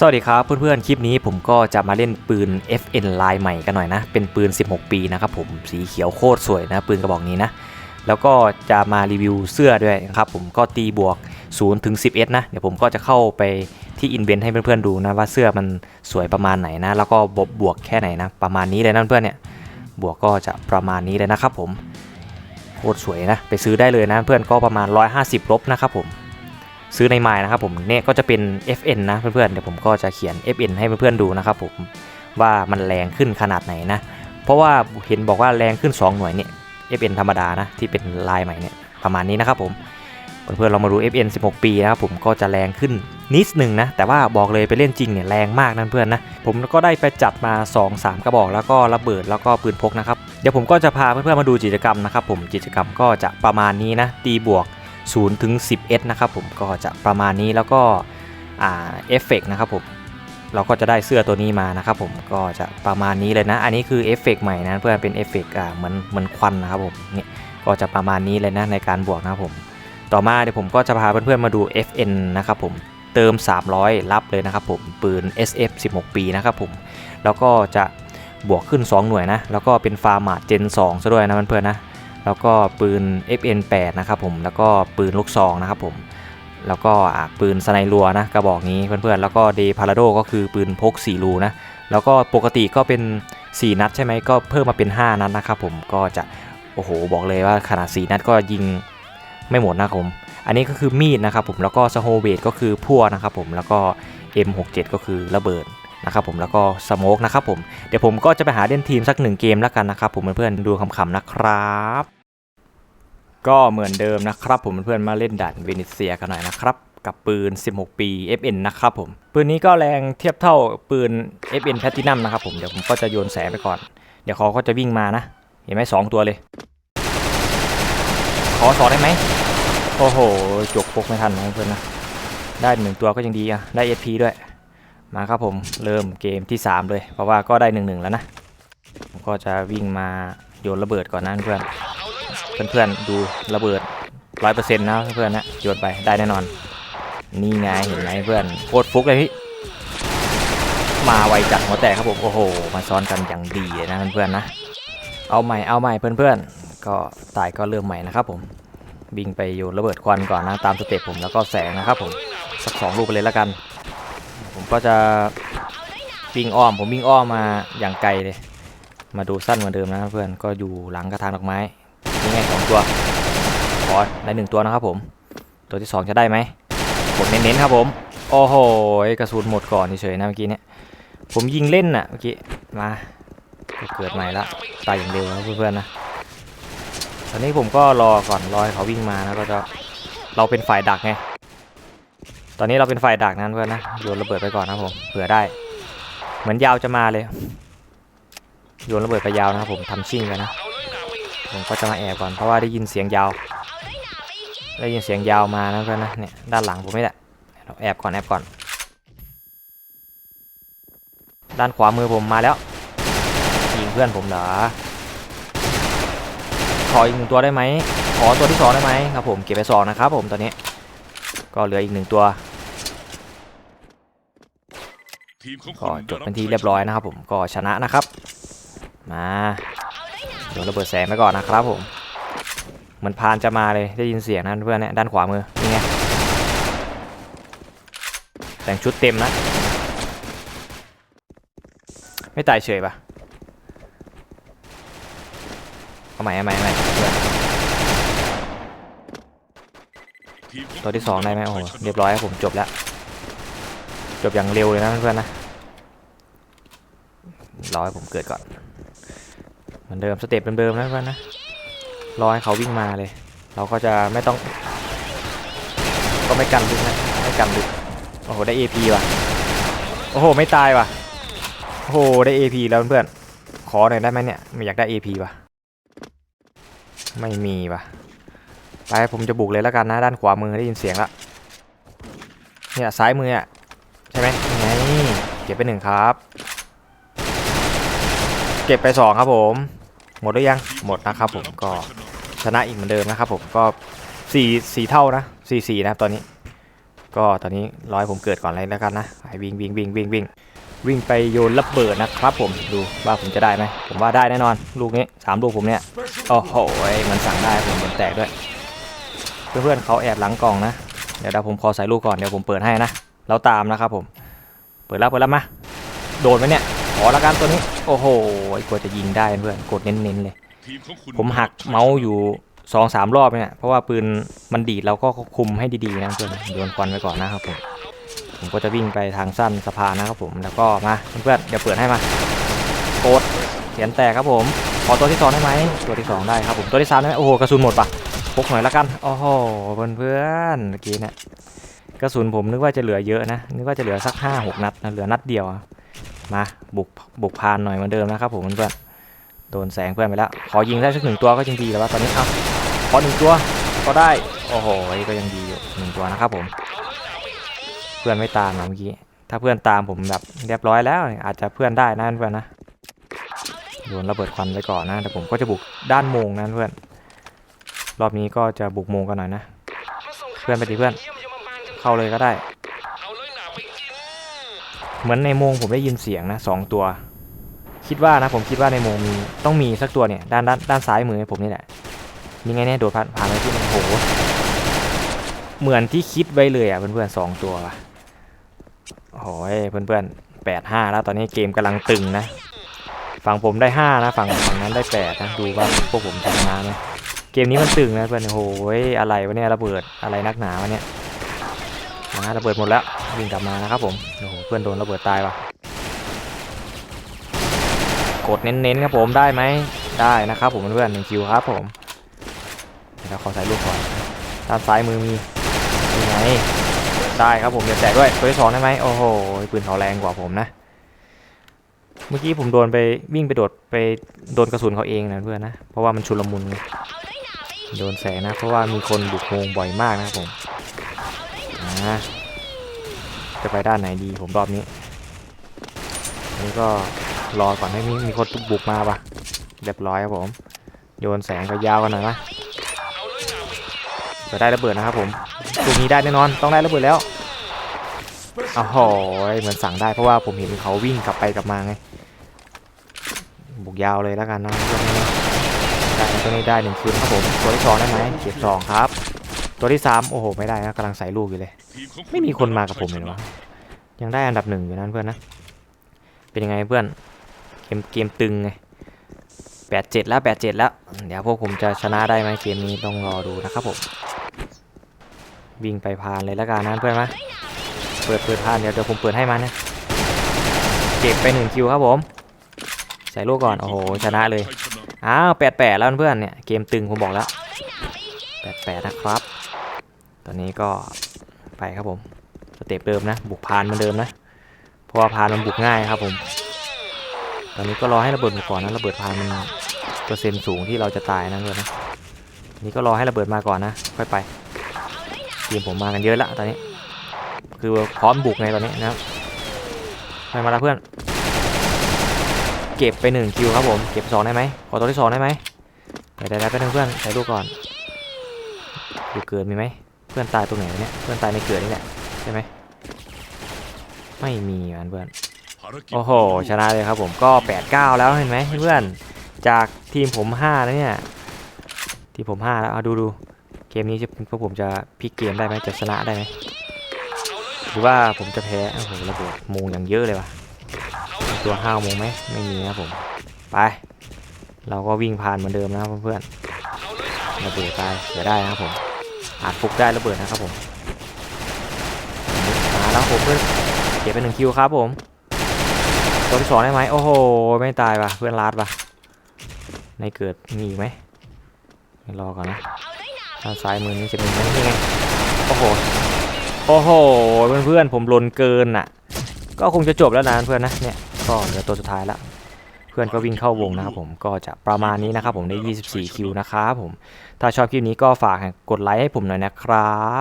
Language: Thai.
สวัสดีครับเพื่อนๆ คลิปนี้ผมก็จะมาเล่นปืน FN ลายใหม่กันหน่อยนะ เป็นปืน 16 ปีนะครับผมสีเขียวโคตรสวยนะ ปืนกระบอกนี้นะ แล้วก็จะมารีวิวเสื้อด้วยนะครับผมก็ตีบวก0ถึง11 นะ เดี๋ยวผมก็จะเข้าไปที่อินเวนให้เพื่อนๆดูนะ ว่าเสื้อมันสวยประมาณไหนนะ แล้วก็บวกบวกแค่ไหนนะ ประมาณนี้เลยนะเพื่อนเนี่ยบวกก็จะประมาณนี้เลยนะครับผมโคตรสวยนะ ไปซื้อได้เลยนะเพื่อนก็ประมาณ 150ลบนะครับผม ซื้อในไมล์นะครับผมเนี่ยก็จะเป็น FN นะเพื่อนๆเดี๋ยวผมก็จะเขียน FN ให้เพื่อนๆดูนะครับผมว่ามันแรงขึ้นขนาดไหนนะ เพราะว่าเห็นบอกว่าแรงขึ้น 2 หน่วยเนี่ย FN ธรรมดานะที่เป็นลายใหม่เนี่ยประมาณนี้นะครับผมเพื่อนๆเรามาดู FN 16 ปีนะครับผมก็จะแรงขึ้นนิดหนึ่งนะ แต่ว่าบอกเลยไปเล่นจริงเนี่ยแรงมากนั่นเพื่อนนะผมก็ได้ไปจัดมา 2-3 กระบอกแล้วก็ระเบิดแล้วก็ปืนพกนะครับเดี๋ยวผมก็จะพาเพื่อนๆมาดูกิจกรรมนะครับผมกิจกรรมก็จะประมาณนี้นะตีบวก 0ถึง 10S นะครับผมก็จะประมาณนี้แล้วก็เอฟเฟกนะครับผมเราก็จะได้เสื้อตัวนี้มานะครับผมก็จะประมาณนี้เลยนะ อันนี้คือเอฟเฟกใหม่นะเพื่อนเป็นเอฟเฟกอ่าเหมือนเหมือนควันนะครับผมนี่ก็จะประมาณนี้เลยนะในการบวกนะครับผมต่อมาเดี๋ยวผมก็จะพาเพื่อนๆมาดู FN นะครับผมเติม 300 รับเลยนะครับผมปืน SF 16 ปีนะครับผมแล้วก็จะบวกขึ้น 2 หน่วยนะ แล้วก็เป็นฟาร์มาเจน2ซะด้วยนะเพื่อนๆนะ แล้วก็ปืน FN8 นะครับผมแล้วก็ปืนลูกซองนะครับผมแล้วก็ปืนสไนรัวนะกระบอกนี้เพื่อนๆแล้วก็เดพาราโดก็คือปืนพก4รูนะแล้วก็ปกติก็เป็น 4 นัดใช่ไหมก็เพิ่มมาเป็น 5 นัดนะครับผมก็จะโอ้โหบอกเลยว่าขนาด 4 นัดก็ยิงไม่หมดนะครับผมอันนี้ก็คือมีดนะครับผมแล้วก็สโฮเวตก็คือพั่วนะครับผมแล้วก็ M67 ก็คือระเบิด นะครับผมแล้วก็สโมกนะครับผมเดี๋ยวผมก็จะไปหาเล่นทีมสักหนึ่งเกมแล้วกันนะครับผมเพื่อนๆดูคำๆนะครับก็เหมือนเดิมนะครับผมเพื่อนๆมาเล่นด่านเวเนเซียกันหน่อยนะครับกับปืน 16 ปี FN นะครับผม ปืนนี้ก็แรงเทียบเท่าปืน FN Platinum นะครับผม เดี๋ยวผมก็จะโยนแสงไปก่อน เดี๋ยวเขาก็จะวิ่งมานะ เห็นไหมสองตัวเลย ขอสอได้ไหม โอ้โห จกพกไม่ทันนะเพื่อนนะ ได้หนึ่งตัวก็ยังดีอะได้ SP ด้วย มาครับผมเริ่มเกมที่ 3 เลย เพราะว่าก็ได้หนึ่งหนึ่งแล้วนะ ผมก็จะวิ่งมาโยนระเบิดก่อนนะเพื่อนเพื่อนๆดูระเบิดร้อยเปอร์เซ็นต์นะเพื่อนๆนะโยนไปได้แน่นอน นี่ไงเห็นไหมเพื่อนโคตรฟุกเลยพี่มาไวจัดหัวแตกครับผมโอ้โห มาซ้อนกันอย่างดีเลยนะเพื่อนๆนะ เอาใหม่เอาใหม่เพื่อนๆ ก็ตายก็เริ่มใหม่นะครับผมวิ่งไปโยนระเบิดควันก่อนนะตามสเต็ปผมแล้วก็แสงนะครับผมสักสองลูกไปเลยแล้วกัน ก็จะวิ่งอ้อม ผมวิ่งอ้อมมาอย่างไกลเลย มาดูสั้นเหมือนเดิมนะเพื่อนก็อยู่หลังกระถางดอกไม้นี่ไงสองตัวขอได้หนึ่งตัวนะครับผม ตัวที่สองจะได้ไหมกดเน้นๆครับผม โอ้โหกระสุนหมดก่อนเฉยๆนะเมื่อกี้เนี่ยผมยิงเล่นน่ะเมื่อกี้มาเกิดใหม่ละตายอย่างเร็วนะเพื่อนๆนะตอนนี้ผมก็รอก่อนรอให้เขาวิ่งมานะก็จะเราเป็นฝ่ายดักไง ตอนนี้เราเป็นฝ่ายดักนั้นเพื่อนนะโยนระเบิดไปก่อนนะผมเผื่อได้ เหมือนยาวจะมาเลยโยนระเบิดไปยาวนะครับผมทำชิ่งกันนะผมก็จะมาแอบก่อนเพราะว่าได้ยินเสียงยาว ได้ยินเสียงยาวมานะเพื่อนนะเนี่ยด้านหลังผมไม่แหละเราแอบก่อนแอบก่อน ด้านขวามือผมมาแล้วยิงเพื่อนผมเหรอขออีกหนึ่งตัวได้ไหมขอตัวที่สองได้ไหมครับผมเก็บไปสองนะครับผมตอนนี้ก็เหลืออีกหนึ่งตัว ก็จบเป็นที่เรียบร้อยนะครับ ผมก็ชนะนะครับ มาเดี๋ยวระเบิดแสงไปก่อนนะครับผมเหมือนพานจะมาเลยได้ยินเสียงนะเพื่อนเนี่ยด้านขวามือนี่ไงแต่งชุดเต็มนะ ไม่ตายเฉยปะเอาใหม่เอาใหม่เอาใหม่เพื่อนตัวที่สองได้ไหมโอ้โหเรียบร้อยครับผมจบแล้ว จบอย่างเร็วเลยนะเพื่อนๆนะรอให้ผมเกิดก่อนเหมือนเดิมสเต็ปเดิมๆนะเพื่อนนะรอให้เขาวิ่งมาเลย เราก็จะไม่ต้อง ก็ไม่กันลึกนะไม่กันลึกโอ้โหได้ AP ว่ะโอ้โหไม่ตายว่ะโอ้โหได้ AP แล้วเพื่อนขอหน่อยได้ไหมเนี่ยไม่อยากได้ AP ว่ะไม่มีว่ะไปผมจะบุกเลยแล้วกันนะด้านขวามือได้ยินเสียงละเนี่ยซ้ายมืออะ ช่ไหมไงเก็บไปหนึ่งครับ เก็บไปสองครับผม หมดหรือยังหมดนะครับผมก็ชนะอีกเหมือนเดิมนะครับผมก็สี่สี่เท่านะสี่สี่นะตอนนี้ ก็ตอนนี้ร้อยผมเกิดก่อนเลยแล้วกันนะไปวิ่งวิ่งวิ่งวิ่งวิ่งวิ่งไปโยนระเบิดนะครับผมดูว่าผมจะได้ไหมผมว่าได้แน่นอน ลูกนี้สามลูกผมเนี่ยโอ้โหมันสั่งได้ผมมันแตกด้วย เพื่อนๆเขาแอบหลังกล่องนะเดี๋ยวเดี๋ยวผมขอใส่ลูกก่อนเดี๋ยวผมเปิดให้นะ แล้วตามนะครับผม เปิดแล้วเปิดแล้วมา โดนไหมเนี่ย ขอละกันตัวนี้ โอ้โหกว่าจะยิงได้เพื่อนกดเน้นๆเลย ผมหักเมาส์อยู่สองสามรอบเนี่ย เพราะว่าปืนมันดีดเราก็คุมให้ดีๆนะเพื่อนโยนควันไปก่อนนะครับผม ผมก็จะวิ่งไปทางสั้นสะพานนะครับผม แล้วก็มาเพื่อนๆเดี๋ยวเปิดให้มา โกดเขียนแตกครับผม ขอตัวที่สองได้ไหม ตัวที่สองได้ครับผม ตัวที่สามได้ไหมโอ้โหกระสุนหมดปะพกหน่อยละกัน โอ้โหเพื่อนๆเมื่อกี้เนี่ย กระสุนผมนึกว่าจะเหลือเยอะนะ นึกว่าจะเหลือสักห้าหกนัดนะเหลือนัดเดียวมาบุกบุกพานหน่อยเหมือนเดิมนะครับผมเพื่อนโดนแสงเพื่อนไปแล้ว ขอยิงได้สักหนึ่งตัวก็ยังดีแล้วว่าตอนนี้เอาขอหนึ่งตัวก็ได้ โอ้โหก็ยังดีอยู่หนึ่งตัวนะครับผม เพื่อนไม่ตามนะเมื่อกี้ ถ้าเพื่อนตามผมแบบเรียบร้อยแล้ว อาจจะเพื่อนได้นะเพื่อนนะโดนระเบิดควันไปก่อนนะแต่ผมก็จะบุกด้านโมงนะเพื่อน รอบนี้ก็จะบุกโมงกันหน่อยนะ เพื่อนไปดิเพื่อน เข้าเลยก็ได้ เหมือนในโมงผมได้ยินเสียงนะสองตัว คิดว่านะผมคิดว่าในโมงมีต้องมีสักตัวเนี่ยด้านด้านด้านซ้ายมือผมนี่แหละนี่ไงเนี่ยโดดผ่านผ่านไปที่มันโอ้โหเหมือนที่คิดไว้เลยอะเพื่อนๆสองตัวว่ะโอ้โหเพื่อนๆแปดห้าแล้วตอนนี้เกมกำลังตึงนะฝั่งผมได้ห้านะฝั่งฝั่งนั้นได้แปดนะดูว่าพวกผมจะชนไหมเกมนี้มันตึงนะเพื่อนโอ้โหอะไรวะเนี่ยระเบิดอะไรนักหนาวะเนี่ย นะระเบิดหมดแล้ววิ่งกลับมานะครับผมโอ้โหเพื่อนโดนระเบิดตายว่ะกดเน้นๆครับผมได้ไหมได้นะครับผมเพื่อนหนึ่งคิวครับผมเดี๋ยวขอใส่ลูกก่อนด้านซ้ายมือมีนี่ไงได้ครับผมเดี๋ยวแตกด้วยตัวที่สองได้ไหมโอ้โหปืนเขาแรงกว่าผมนะ เมื่อกี้ผมโดนไปวิ่งไปโดดไปโดนกระสุนเขาเองนะเพื่อนนะเพราะว่ามันชุลมุนโดนแสงนะเพราะว่ามีคนบุกโมงบ่อยมากนะครับผม จะไปด้านไหนดีผมรอบนี้นนี้ก็รอก่อนให้มีมีคนบุกมาปะเรียบร้อยครับผม โยนแสงก็ยาวกันหน่อยนะจะได้ระเบิดนะครับผมลูกนี้ได้แน่นอน ต้องได้ระเบิดแล้วอ้าวโหยเหมือนสั่งได้เพราะว่าผมเห็นเขาวิ่งกลับไปกลับมาไง บุกยาวเลยแล้วกันนะได้ตัวนี้ได้หนึ่งคืนครับผมตัวที่สองได้ไหมเก็บสองครับ ตัวที่สามโอ้โห ไม่ได้นะกำลังใส่ลูกอยู่เลย ไม่มีคนมากับผมเลยวะยังได้อันดับหนึ่งอยู่นั้นเพื่อนนะ เป็นยังไงเพื่อน เกมเกมตึงไงแปดเจ็ดแล้วแปดเจ็ดแล้ว เดี๋ยวพวกผมจะชนะได้ไหมเกมนี้ต้องรอดูนะครับผม วิ่งไปพานเลยแล้วกันนะเพื่อนนะเปิดเปิดพานเดี๋ยวเดี๋ยวผมเปิดให้มันนะเก็บไปหนึ่งคิวครับผม ใส่ลูกก่อน โอ้โห ชนะเลย อ้าวแปดแปดแล้วเพื่อนเนี่ย เกมตึงผมบอกแล้วแปดแปดนะครับ ตอนนี้ก็ไปครับผมสเต็ปเดิมนะ บุกพานมือนเดิมนะ เพราะว่าพานมันบุกง่ายครับผม ตอนนี้ก็รอให้ระเบิดมาก่อนนะระเบิดพานมันเปอร์เซ็นต์สูงที่เราจะตายนะเพื่อนนะนี่ก็รอให้ระเบิดมาก่อนนะ ค่อยไปทีมผมมากันเยอะละตอนนี้ คือพร้อมบุกไงตอนนี้นะครับไปมาแล้วเพื่อน เก็บไปหนึ่งคิวครับผมเก็บสองได้ไหมขอตัวที่สองได้ไหมได้ได้ได้ไปหนึ่งเพื่อนใส่ลูกก่อนดูเกิดมีไหม เพื่อนตายตรงไหนวะเนี่ย เพื่อนตายในเกิดนี่แหละใช่ไหมไม่มีอันเพื่อนภารกิจโอ้โห ชนะเลยครับผมก็ 8-9 แล้วเห็นไหมเพื่อน จากทีมผม5แล้วเนี่ย ทีมผม 5 แล้วเอาดูดูเกมนี้จะพวกผมจะพลิกเกมได้ไหมจะชนะได้ไหมหรือว่าผมจะแพ้โอ้โหระเบิดโมงอย่างเยอะเลยว่ะมีตัวห้าวโมงไหมไม่มีนะครับผมไป เราก็วิ่งผ่านเหมือนเดิมนะครับเพื่อนๆระเบิดตายเสียได้นะครับผม อาจฟุกได้ระเบิดนะครับผมมาแล้วผมเพื่อนเก็บไปหนึ่งคิวครับผมตัวที่สองได้ไหมโอ้โหไม่ตายว่ะเพื่อนลาดว่ะในเกิดมีอีกไหมไรอก่อนนะด้านซ้ายมือนี้จะมีไหมนี่ไงโอ้โหโอ้โหเพื่อนๆผมลนเกินอะ ก็คงจะจบแล้วนะเพื่อนนะเนี่ยก็เหลือตัวสุดท้ายละเพื่อนก็วิ่งเข้าวงนะครับผมก็จะประมาณนี้นะครับผมได้ 24 คิวนะครับผมถ้าชอบคลิปนี้ก็ฝากกดไลค์ให้ผมหน่อยนะครับ